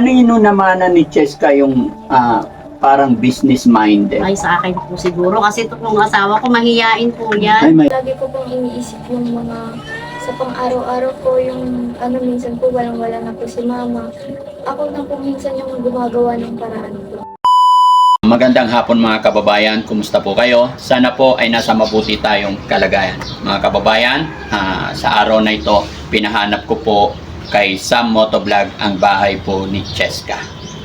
Ano yun naman ni Cheska yung ah, parang business minded? Ay, sa akin po siguro. Kasi ito pong asawa ko, mahiyain po Ay, yan. may, Lagi ko pong iniisip yung mga sa pang-araw-araw ko, yung ano, minsan po walang-wala na po si mama. Ako na po minsan yung gumagawa ng paraan po. Magandang hapon mga kababayan, kumusta po kayo? Sana po ay nasa mabuti tayong kalagayan. Mga kababayan, ah, sa araw na ito, pinahanap ko po kay Sam Motovlog ang bahay po ni Cheska.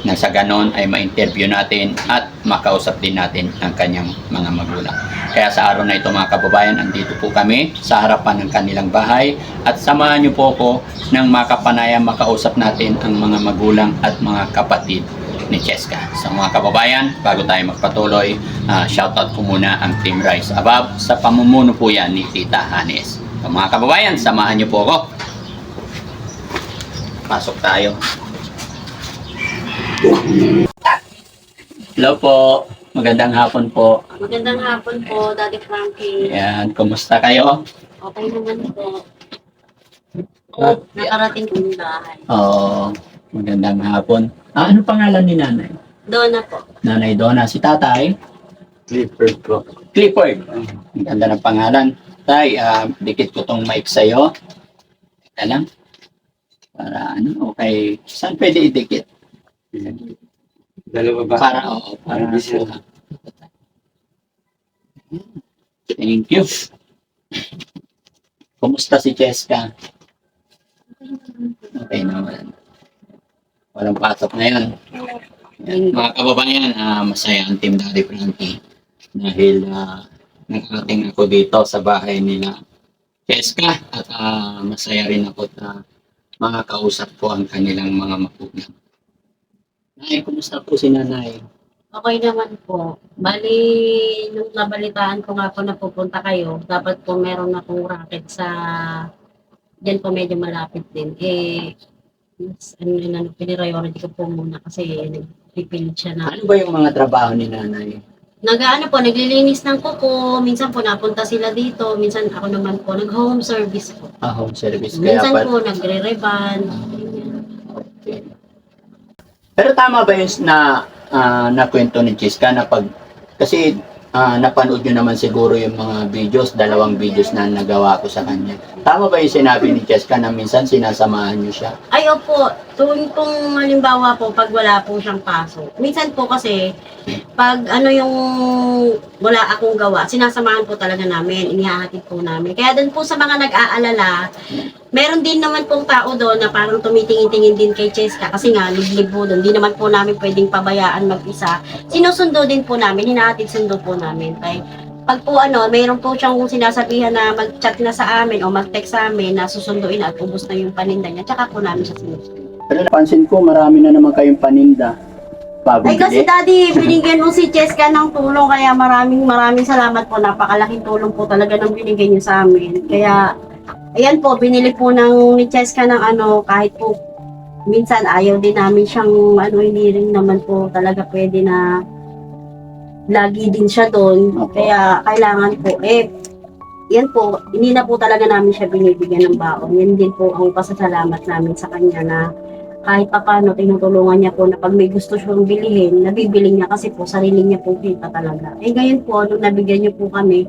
Nang sa ganon ay ma-interview natin at makausap din natin ang kanyang mga magulang. Kaya sa araw na ito mga kababayan, andito po kami sa harapan ng kanilang bahay at samahan niyo po ako ng makapanayang makausap natin ang mga magulang at mga kapatid ni Cheska. Sa mga kababayan, bago tayo magpatuloy, ah, shoutout ko muna ang Team Rise Above sa pamumuno po yan ni Tita Hanes. Sa mga kababayan, samahan niyo po ako. Pasok tayo. Hello po. Magandang hapon po. Magandang hapon po, Daddy Frankie. Ayan, kumusta kayo? Okay naman po. Ah, Nakarating po yung bahay. Oo, magandang hapon. Ah, ano pangalan ni nanay? Doon na po. Nanay Donna, si tatay? Clifford po. Clifford. Ang ganda ng pangalan. Tay, ah, dikit ko tong mic sa'yo. Teka lang. Para ano, okay. Saan pwede idikit? Dalawa ba? Para, oo, para siya. Thank you. Kumusta si Cheska? Okay naman. Walang pasok ngayon. Yan, mga kababayan, ah, masaya ang Team Daddy Frankie dahil uh, nakarating ako dito sa bahay nila Cheska at ah, masaya rin ako na mga kausap ko ang kanilang mga magulang. Nay, kumusta po si nanay? Okay naman po. Bali, nung nabalitaan ko nga po na pupunta kayo, dapat po meron akong racket sa... Diyan po medyo malapit din. Eh, mas, ano yun, ano, pinipriority ko po muna kasi nagpipilit siya na Ano ba yung mga trabaho ni nanay? Nag-ano po, naglilinis ng kuko, minsan po napunta sila dito, minsan ako naman po, nag-home service po. Ah, home service. Kaya Minsan pa, po, nagre-reban. Okay. Pero tama ba yung na ah, nakwento ni Chiska na pag kasi ah, napanood nyo naman siguro yung mga videos, dalawang videos na nagawa ko sa kanya. Tama ba yung sinabi ni Chiska na minsan sinasamahan nyo siya? Ay, opo, tuwing pong halimbawa po, pag wala po siyang pasok. Minsan po kasi, pag ano yung wala akong gawa, sinasamahan po talaga namin, inihahatid po namin. Kaya doon po sa mga nag-aalala, meron din naman pong tao doon na parang tumitingin-tingin din kay Cheska kasi nga, liblib po doon. Di naman po namin pwedeng pabayaan mag-isa. Sinusundo din po namin, hinahatid sundo po namin. Kaya pag po ano, mayroon po siyang sinasabihan na mag-chat na sa amin o mag-text sa amin na susunduin at ubos na yung paninda niya, tsaka po namin siya sinusunod. Pero napansin ko, marami na naman kayong paninda. Bagong Ay kasi daddy, binigyan mo si Cheska ng tulong kaya maraming maraming salamat po. Napakalaking tulong po talaga ng binigay niyo sa amin. Kaya ayan po, binili po ng ni Cheska ng ano kahit po minsan ayaw din namin siyang ano hindi rin naman po talaga pwede na lagi din siya doon. Kaya kailangan po eh yan po, hindi na po talaga namin siya binibigyan ng baon. Yan din po ang pasasalamat namin sa kanya na kahit pa paano tinutulungan niya po na pag may gusto siyang bilihin, nabibili niya kasi po sarili niya po kita talaga. Eh ngayon po, nung nabigyan niyo po kami,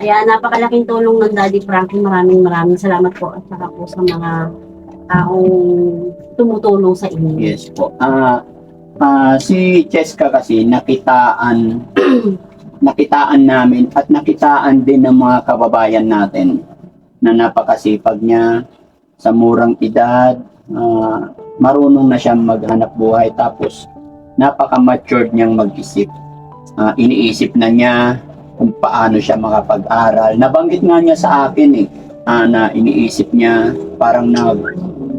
kaya napakalaking tulong ng Daddy Frankie. Maraming maraming salamat po at saka po sa mga taong tumutulong sa inyo. Yes po. Ah, ah, si Cheska kasi nakitaan nakitaan namin at nakitaan din ng mga kababayan natin na napakasipag niya sa murang edad, ah, marunong na siyang maghanap buhay tapos napaka-matured niyang mag-isip. Ah, iniisip na niya kung paano siya makapag-aral. Nabanggit nga niya sa akin eh, ah, na iniisip niya parang nag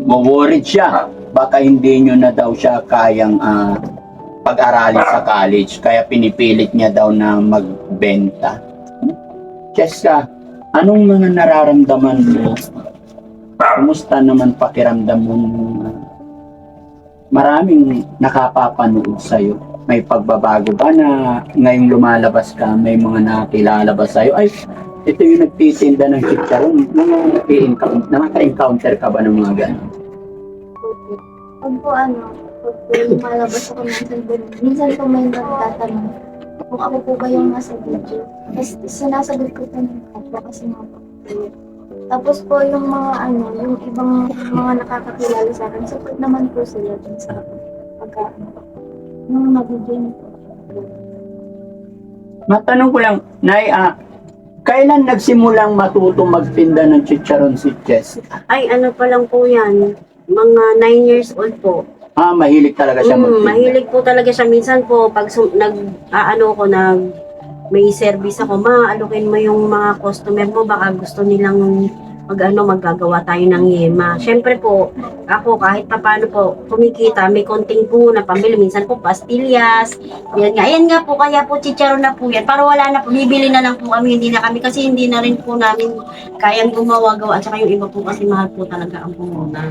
worried siya. Baka hindi niyo na daw siya kayang ah, pag-aralin sa college. Kaya pinipilit niya daw na magbenta. Cheska, anong mga nararamdaman mo? Kumusta naman pakiramdam mo maraming nakapapanood sa'yo? May pagbabago ba na ngayong lumalabas ka, may mga nakilala ba sa'yo? Ay, ito yung nagtitinda ng chicharon. Mga nakaka-encounter ka ba ng mga ganun? Pag po ano, pag po lumalabas ako minsan po, minsan po may nagtatanong kung ako po ba yung nasa video. Tapos sinasagot ko po ng kapwa kasi nga po. Tapos po yung mga ano, yung ibang mga nakakakilala sa akin, support naman po sila dun sa pagka yung nabigyan po. Matanong ko lang, Nay, ah, kailan nagsimulang matuto magtinda ng chicharon si Jessica? Ay, ano pa lang po yan. Mga 9 years old po. Ah, mahilig talaga siya Mm, magtinda. mahilig po talaga siya. Minsan po, pag sum- nag, aano ko, nag, may service ako, ma, alukin mo yung mga customer mo, baka gusto nilang mag ano, maggagawa tayo ng yema. Siyempre po, ako kahit papano po, kumikita, may konting po na pambili. Minsan po, pastillas. Yan nga. Ayan nga po, kaya po chicharon na po yan. Para wala na po, bibili na lang po kami, hindi na kami. Kasi hindi na rin po namin kayang gumawa-gawa. At saka yung iba po kasi mahal po talaga ang pumunta.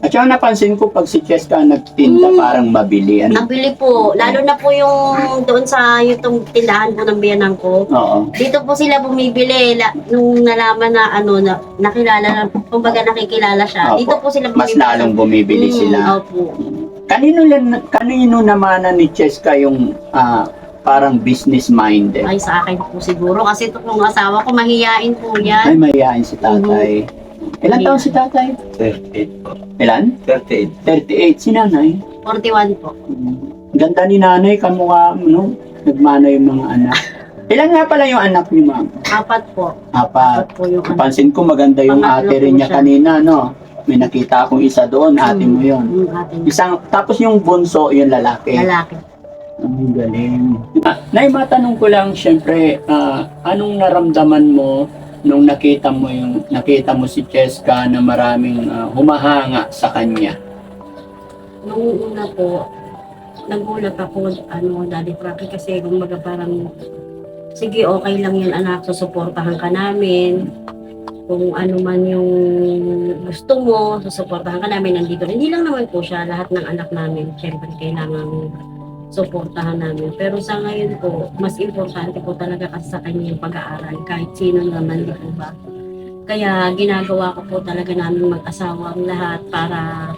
At saka napansin ko pag si Jessica nagtinda, Mm. parang mabili. Ano? Nabili po, lalo na po yung doon sa yung tindahan po ng biyanan ko. Oo. Dito po sila bumibili la, nung nalaman na ano na nakilala na kumbaga nakikilala siya. Opo. Dito po sila Mas bumibili. lalong bumibili Mm, sila. Opo. Kanino, lan- kanino naman ni Jessica yung ah, parang business minded? Ay sa akin po siguro kasi ito pong asawa ko mahiyain po Ay, yan. mayayain si tatay. Ilan taon si tatay? 38 po. Ilan? 38. 38. Si nanay. 41 po. Ganda ni nanay, kamukha, no? Nagmana yung mga anak. Ilan nga pala yung anak ni ma'am? Apat po. Apat. Apat po yung. Pansin ko maganda yung Pangatlo ate rin po niya siya. kanina, no? May nakita akong isa doon, ate mo yun. Yung ating Isang, tapos yung bunso, yung lalaki. lalaki. Ang galing. Ah, Nay, matanong ko lang, syempre, ah, anong naramdaman mo nung nakita mo yung nakita mo si Cheska na maraming ah, humahanga sa kanya? Nung una po, nagulat ako, ano, Daddy Frankie, kasi kumbaga parang, sige, okay lang yun anak, susuportahan ka namin. Kung ano man yung gusto mo, susuportahan ka namin, nandito. Hindi lang naman po siya, lahat ng anak namin, syempre kailangan suportahan namin. Pero sa ngayon po, mas importante po talaga kasi sa kanya yung pag-aaral, kahit sino naman, di ba? Kaya ginagawa ko po talaga namin mag-asawa ang lahat para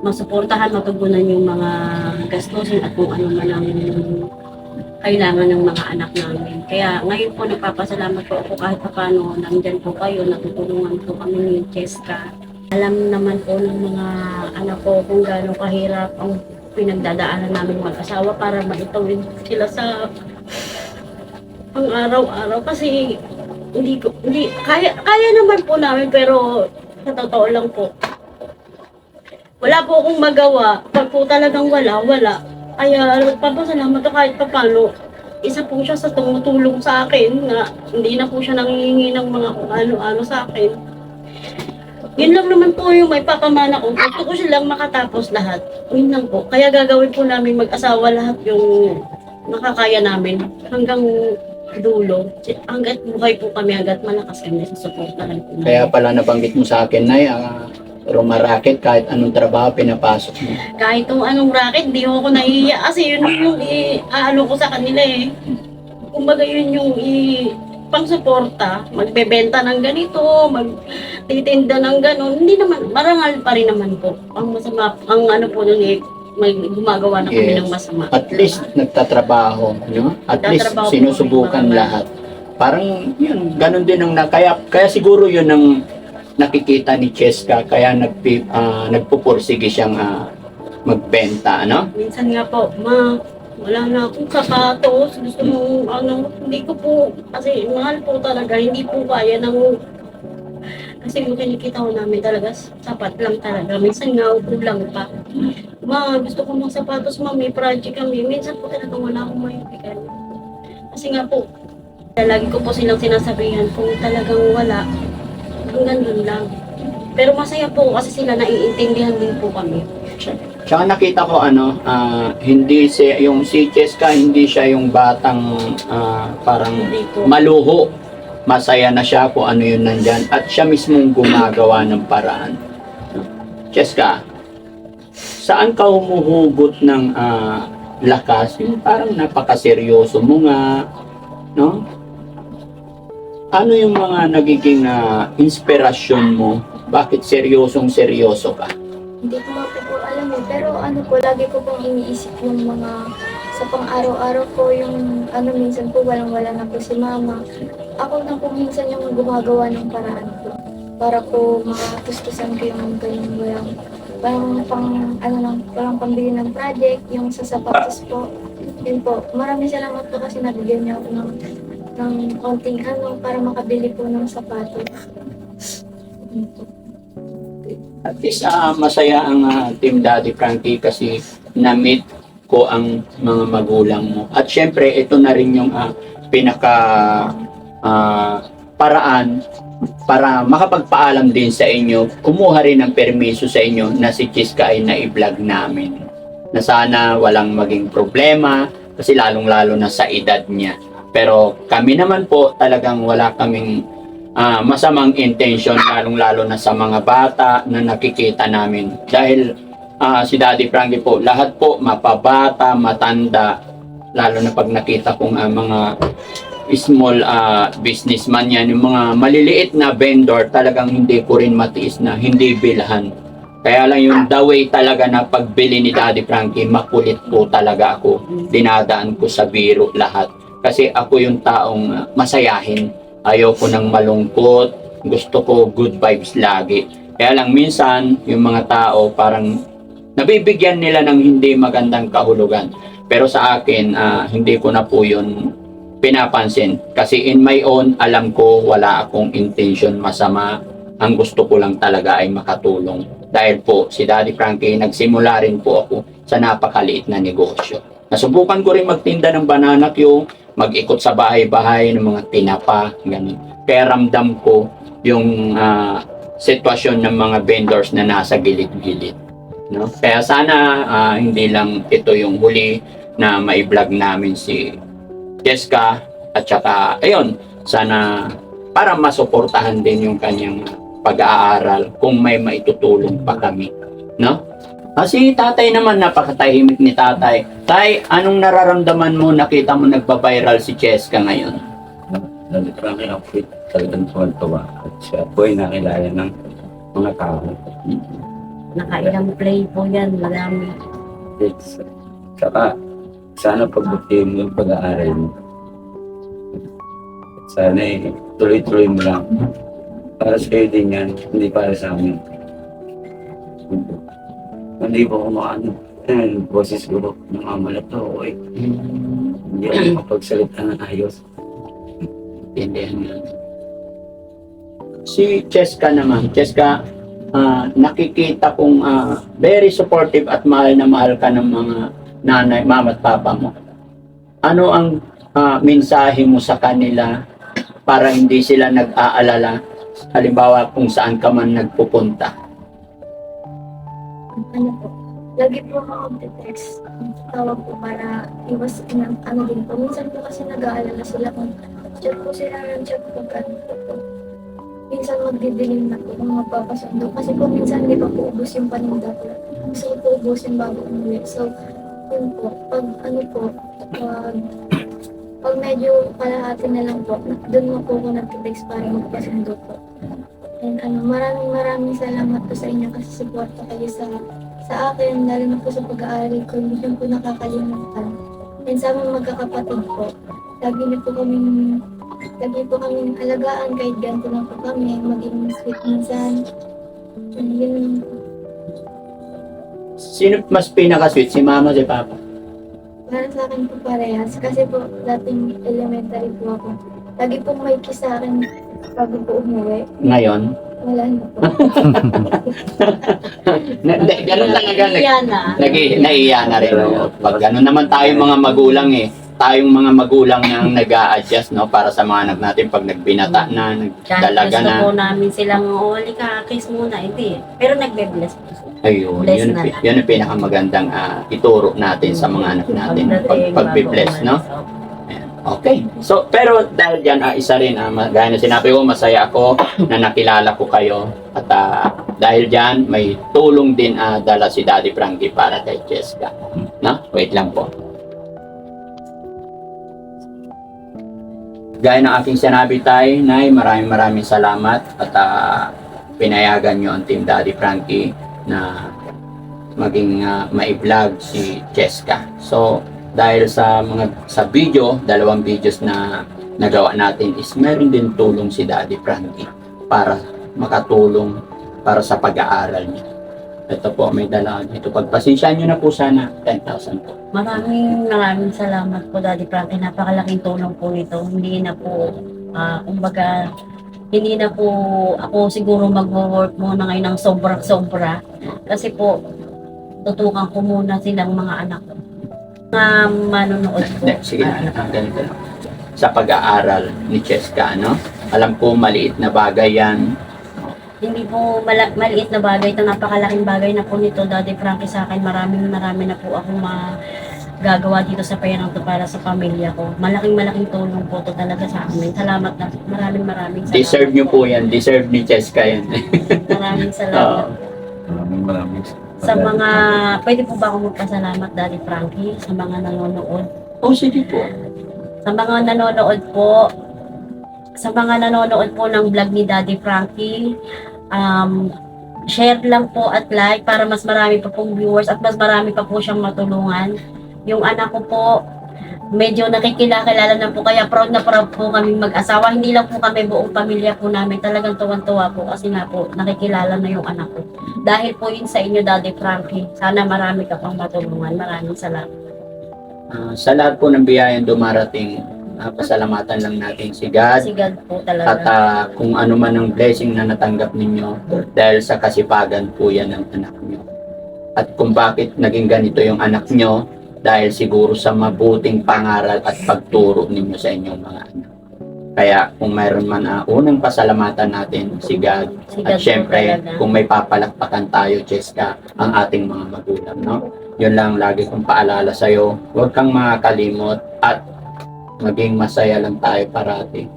masuportahan, matugunan yung mga gastusin at kung ano man ang kailangan ng mga anak namin. Kaya ngayon po nagpapasalamat po ako kahit paano nandyan po kayo, natutulungan po kami ni Cheska. Alam naman po ng mga anak ko kung gaano kahirap ang pinagdadaanan namin mag-asawa para maitawid sila sa pang araw-araw kasi hindi ko hindi kaya kaya naman po namin pero sa totoo lang po wala po akong magawa. Pag po talagang wala, wala. Kaya nagpapasalamat ako kahit pa paano. Isa po siya sa tumutulong sa akin na hindi na po siya nangihingi ng mga kung ano-ano sa akin. Yun lang naman po yung may pakamana ko. Gusto ko silang makatapos lahat. Yun lang po. Kaya gagawin po namin mag-asawa lahat yung nakakaya namin hanggang dulo. Hanggat buhay po kami, hanggat malakas kami sa suportahan po. namin. Kaya pala nabanggit mo sa akin, Nay, ah, rumaraket kahit anong trabaho pinapasok mo. kahit kung anong racket, di ako nahihiya kasi yun yung i-aano ko sa kanila eh. Kumbaga yun yung i pang-suporta, magbebenta ng ganito, magtitinda ng ganon, hindi naman, marangal pa rin naman po. Ang masama, ang ano po nun eh, may gumagawa na kami Yes. ng masama. At least nagtatrabaho, no? At least Nagtatrabaho po sinusubukan lahat. Parang yun, ganun din ang na, kaya, kaya siguro yun ang nakikita ni Cheska, kaya nagpi, ah, nagpupursige siyang ah, magbenta, ano? Minsan nga po, ma, wala na akong sapatos, gusto mo, ano, hindi ko po, kasi mahal po talaga, hindi po kaya ng, kasi yung kinikita ko namin talaga, sapat lang talaga. Minsan nga, kulang pa. Ma, gusto ko mga sapatos, ma, may project kami. Minsan po talaga wala akong maibigan. Kasi nga po, lagi ko po silang sinasabihan, kung talagang wala, hanggang dun lang. Pero masaya po kasi sila naiintindihan din po kami. Tsaka nakita ko ano, ah, hindi si yung si Cheska hindi siya yung batang ah, parang maluho. Masaya na siya kung ano yun nandyan at siya mismong gumagawa ng paraan. Cheska, saan ka humuhugot ng ah, lakas? Yung parang napakaseryoso mo nga, no? Ano yung mga nagiging ah, inspirasyon mo? Bakit seryosong seryoso ka? Hindi ko nga alam eh. Pero ano po, lagi ko pong iniisip yung mga sa pang-araw-araw ko, yung ano minsan po walang-wala na po si mama. Ako na po minsan yung gumagawa ng paraan po. Para po makapustusan ko yung ganyan walang parang pang ano lang, parang pambili ng project, yung sa sapatos po. Yun po, maraming salamat po kasi nabigyan niyo ako ng ng konting ano para makabili po ng sapatos. Po. At least ah, masaya ang ah, Team Daddy Frankie kasi na-meet ko ang mga magulang mo. At syempre, ito na rin yung ah, pinaka ah, paraan para makapagpaalam din sa inyo, kumuha rin ng permiso sa inyo na si Chiska ay na-vlog namin. Na sana walang maging problema kasi lalong-lalo na sa edad niya. Pero kami naman po talagang wala kaming ah, masamang intention lalong-lalo na sa mga bata na nakikita namin. Dahil ah, si Daddy Frankie po, lahat po mapabata, matanda, lalo na pag nakita kong ah, mga small ah, businessman yan, yung mga maliliit na vendor, talagang hindi ko rin matiis na hindi bilhan. Kaya lang yung the way talaga na pagbili ni Daddy Frankie, makulit po talaga ako. Dinadaan ko sa biro lahat. Kasi ako yung taong ah, masayahin. Ayoko ng malungkot. Gusto ko good vibes lagi. Kaya lang minsan, yung mga tao parang nabibigyan nila ng hindi magandang kahulugan. Pero sa akin, ah, hindi ko na po yun pinapansin. Kasi in my own, alam ko wala akong intention masama. Ang gusto ko lang talaga ay makatulong. Dahil po, si Daddy Frankie, nagsimula rin po ako sa napakaliit na negosyo. Nasubukan ko rin magtinda ng banana Q, mag-ikot sa bahay-bahay ng mga tinapa, ganun. Kaya ramdam ko yung ah, sitwasyon ng mga vendors na nasa gilid-gilid. No? Kaya sana ah, hindi lang ito yung huli na mai-vlog namin si Jessica at saka ayun, sana para masuportahan din yung kanyang pag-aaral kung may maitutulong pa kami. No? Ah, si tatay naman, napakatahimik ni tatay. Tay, anong nararamdaman mo nakita mo nagpa-viral si Jessica ngayon? Dahil parang ako po talagang tuwan-tuwa at siya po ay nakilala ng mga tao. Nakailang play po yan, marami. It's, saka, sana pagbutihin mo yung pag-aaral mo. At sana eh, tuloy-tuloy mo lang. Para sa iyo din yan, hindi para sa amin. Hindi po ako maano. Eh, boses ko, namamalat ako eh. Hindi ako makapagsalita ng ayos. Intindihan mo. Si Cheska naman, Cheska, ah, nakikita kong ah, very supportive at mahal na mahal ka ng mga nanay, mama at papa mo. Ano ang ah, mensahe mo sa kanila para hindi sila nag-aalala halimbawa kung saan ka man nagpupunta? Ano po, lagi po ako mag-text. Tawag po para iwas ng ano din po. Minsan po kasi nag-aalala sila kung chat po sila ng chat po ganun po po. Minsan magdidilim na po kung magpapasundo. Kasi po minsan hindi pa po ubos yung paninda ko. Gusto ko po ubusin bago umuwi. So, yun po. Pag ano po, pag pag medyo kalahati na lang po, doon mo po ako nag-text para magpasundo po. And ano, maraming maraming salamat po sa inyo kasi support po kayo sa sa akin, lalo na po sa pag-aaral ko, hindi ko po nakakalimutan. And sa aming magkakapatid po, lagi niyo po kaming lagi po kaming alagaan kahit ganito lang po kami, maging sweet minsan. And yun lang po. Sino mas pinaka-sweet, si mama o si papa? Para sa akin po parehas. Kasi po, dating elementary po ako. Lagi po may kiss sa akin bago po umuwi. Ngayon? Wala na po. Na, hindi, ganun talaga. Yan ah. nag, naiiya na rin. no? Pag ganun naman tayong mga magulang eh. Tayong mga magulang na nag adjust no para sa mga anak natin pag nagbinata na, nagdalaga gusto na. po namin silang, oh, halika, kiss muna. Hindi. Pero nagbe-bless po sila. Ayun, Bless yun, na lang. yun ang pinakamagandang ah, ituro natin sa mga anak natin. Pag, bago no? Okay. So, pero dahil dyan, ah, isa rin, ma- gaya na sinabi ko, masaya ako na nakilala ko kayo. At ah, dahil dyan, may tulong din ah, dala si Daddy Frankie para kay Jessica. Na? Wait lang po. Gaya ng aking sinabi tay, Nay, maraming maraming salamat at ah, pinayagan nyo ang Team Daddy Frankie na maging ah, mai-vlog si Cheska. So, dahil sa mga sa video, dalawang videos na nagawa natin is meron din tulong si Daddy Frankie para makatulong para sa pag-aaral niya. Ito po, may dala dito. Pagpasensyahan nyo na po sana, 10,000 po. Maraming maraming salamat po Daddy Frankie. Napakalaking tulong po nito. Hindi na po, ah, kumbaga, hindi na po ako siguro mag-work muna ngayon ng sobra-sobra. Kasi po, tutukan ko muna silang mga anak ko. Mga manonood po. Hindi, sige na, ah, ganito lang. Sa pag-aaral ni Cheska, ano? Alam ko, maliit na bagay yan. Hindi po mala- maliit na bagay. Ito napakalaking bagay na po nito, Daddy Frankie, sa akin. Maraming marami na po akong magagawa dito sa perang to para sa pamilya ko. Malaking malaking tulong po to talaga sa amin. Salamat na. Maraming maraming salamat. Deserve nyo po yan. Deserve ni Cheska yan. Maraming salamat. Maraming maraming sa mga, pwede po ba ako magpasalamat, Daddy Frankie, sa mga nanonood? oh, sige po. Sa mga nanonood po, sa mga nanonood po ng vlog ni Daddy Frankie, um, share lang po at like para mas marami pa pong viewers at mas marami pa po siyang matulungan. Yung anak ko po, medyo nakikilala na po kaya proud na proud po kami mag-asawa. Hindi lang po kami buong pamilya po namin. Talagang tuwan-tuwa po kasi nga po nakikilala na yung anak ko. Dahil po yun sa inyo, Daddy Frankie. Sana marami ka pang matulungan. Maraming salamat. Ah, sa lahat po ng biyayang dumarating, ah, pasalamatan lang natin si God. Kasi God po At talaga. ah, kung ano man ang blessing na natanggap ninyo dahil sa kasipagan po yan ng anak nyo. At kung bakit naging ganito yung anak nyo, dahil siguro sa mabuting pangaral at pagturo ninyo sa inyong mga anak. Kaya kung mayroon man ah, unang pasalamatan natin si God Si God at syempre kung may papalakpakan tayo Cheska ang ating mga magulang no. Yun lang lagi kong paalala sa iyo. Huwag kang makakalimot at maging masaya lang tayo parati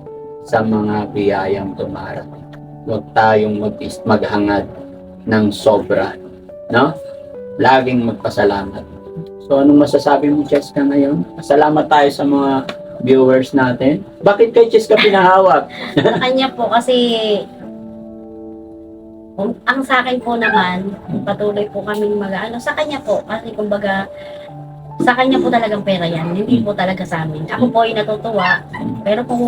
sa mga biyayang dumarating. Huwag tayong mag maghangad ng sobra, no? Laging magpasalamat. So, anong masasabi mo, Cheska, ngayon? Salamat tayo sa mga viewers natin. Bakit kay Cheska pinahawak? sa kanya po kasi kung, ang sa akin po naman, patuloy po kaming mag ano, sa kanya po, kasi kumbaga, sa kanya po talagang pera yan, hindi po talaga sa amin. Ako po ay natutuwa, pero kung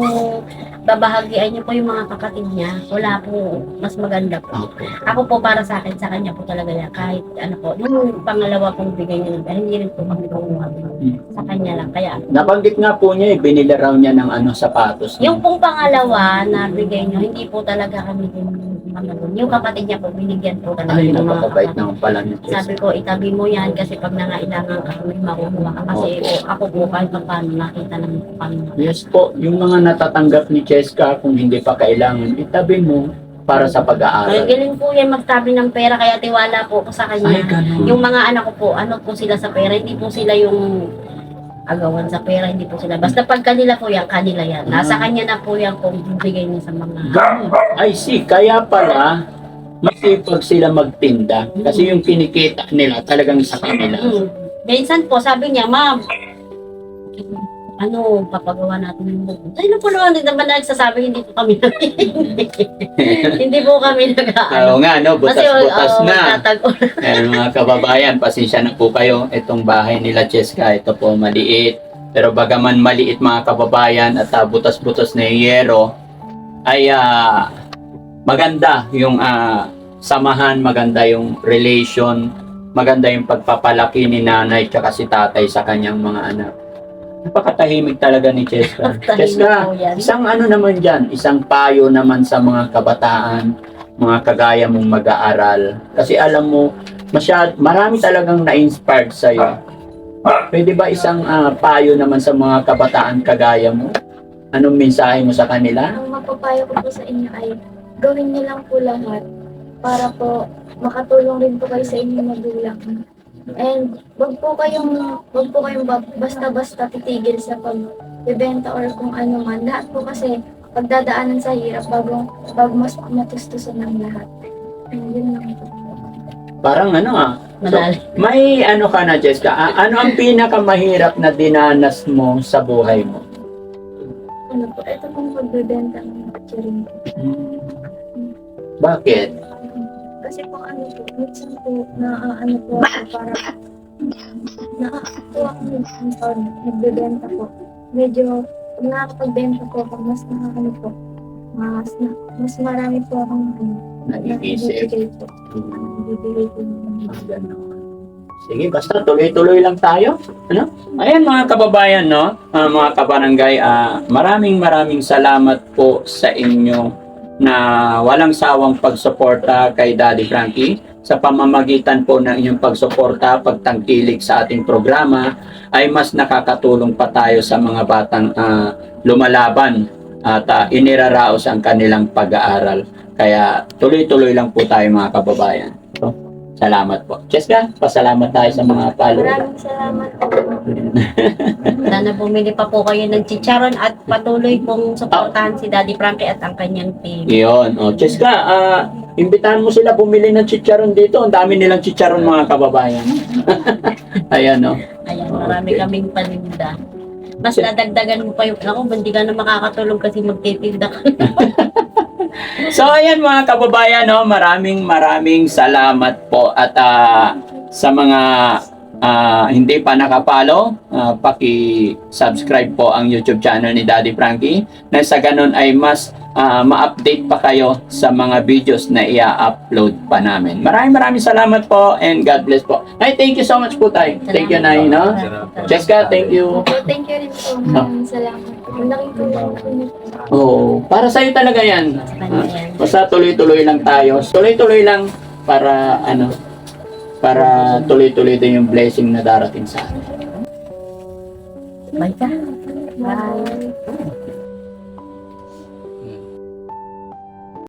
babahagian niyo po yung mga kapatid niya, wala po, mas maganda po. Ako po para sa akin, sa kanya po talaga yan, kahit ano po, yung pangalawa pong bigay niya ng pera, hindi rin po kami kumuha. Sa kanya lang, kaya Nabanggit nga po niya, eh, binili raw niya ng ano, sapatos. Yung pong pangalawa na bigay nyo, hindi po talaga kami din ano, yung kapatid niya po, binigyan po talaga Ay, ng mga napakabait kapatid. naman pala ni Cheska. Sabi ko, itabi mo yan kasi pag nangailangan ka, may makukuha ka. Kasi po, ako po kahit pa paano nakita naman po kami. Yes po, yung mga natatanggap ni Cheska kung hindi pa kailangan, itabi mo para sa Ay, pag-aaral. galing po yan magtabi ng pera, kaya tiwala po ako sa Ay, kanya. ganun. Yung mga anak ko po, ano po sila sa pera, hindi po sila yung agawan sa pera, hindi po sila. Basta pag kanila po yan, kanila yan. Nasa Mm. kanya na po yan kung bibigay niya sa mga... Ganun. I see. Kaya pala, masipag sila magtinda. Kasi yung kinikita nila talagang sa kanila. Mm. Minsan po, sabi niya, ma'am, ano, papagawa natin yung buko. Ay, na po naman, hindi naman nagsasabi, hindi po kami nag Hindi po kami nag Oo nga, no? Butas-butas oo, na. Eh, mga kababayan, pasensya na po kayo. Itong bahay nila Cheska, ito po maliit. Pero bagaman maliit mga kababayan at ah, butas-butas na yung yero, ay ah, maganda yung ah, samahan, maganda yung relation, maganda yung pagpapalaki ni nanay at si tatay sa kanyang mga anak. Napakatahimik talaga ni Cheska. Cheska, isang ano naman dyan, isang payo naman sa mga kabataan, mga kagaya mong mag-aaral. Kasi alam mo, masyad, marami talagang na-inspired sa'yo. Pwede ba isang ah, payo naman sa mga kabataan kagaya mo? Anong mensahe mo sa kanila? Ang mapapayo ko po sa inyo ay gawin niyo lang po lahat para po makatulong rin po kayo sa inyong magulang. And wag po kayong wag po kayong ba- basta-basta titigil sa pagbebenta or kung ano man. Lahat po kasi pagdadaanan sa hirap bago bago mas matustusan ng lahat. And yun lang po. Parang ano ah, Malalim. may ano ka na Jessica, A- ano ang pinakamahirap na dinanas mo sa buhay mo? Ano po, ito pong pagbebenta ng chirin. Bakit? Kasi po ano po, minsan po, na ano po ako para, na po ako minsan pag nagbebenta po. Medyo, pag nakakapagbenta po ako, mas nakakano po, mas, na, mas marami po akong ano, Nag-iisip. nabibigay po. Nabibigay po ng Sige, basta tuloy-tuloy lang tayo. Ano? Ayan mga kababayan, no? Ah, mga kabarangay, ah, maraming maraming salamat po sa inyo na walang sawang pagsuporta kay Daddy Frankie sa pamamagitan po ng inyong pagsuporta, pagtangkilik sa ating programa ay mas nakakatulong pa tayo sa mga batang ah, lumalaban at ah, iniraraos ang kanilang pag-aaral. Kaya tuloy-tuloy lang po tayo mga kababayan. Salamat po. Cheska, pasalamat tayo sa mga follower. Maraming salamat po. Sana bumili pa po kayo ng chicharon at patuloy pong suportahan si Daddy Frankie at ang kanyang team. Iyon. O, Cheska, ah, imbitahan mo sila bumili ng chicharon dito. Ang dami nilang chicharon mga kababayan. Ayan, no? Ayan, marami Okay. kaming paninda. Mas dadagdagan mo pa yung, ako, hindi ka na makakatulog kasi magtitinda ka. So ayan mga kababayan, no, maraming maraming salamat po at ah, sa mga ah, hindi pa nakapalo, ah, paki-subscribe po ang YouTube channel ni Daddy Frankie na sa ganun ay mas ah, ma-update pa kayo sa mga videos na i-upload pa namin. Maraming maraming salamat po and God bless po. Ay, thank you so much po tayo. Thank you, Nay, no? Jessica, thank you. Thank you rin po. Maraming salamat. Oo, para sa'yo talaga yan. Yan. Basta tuloy-tuloy lang tayo. Tuloy-tuloy lang para ano para tuloy-tuloy din yung blessing na darating sa atin. Bye ka. Bye.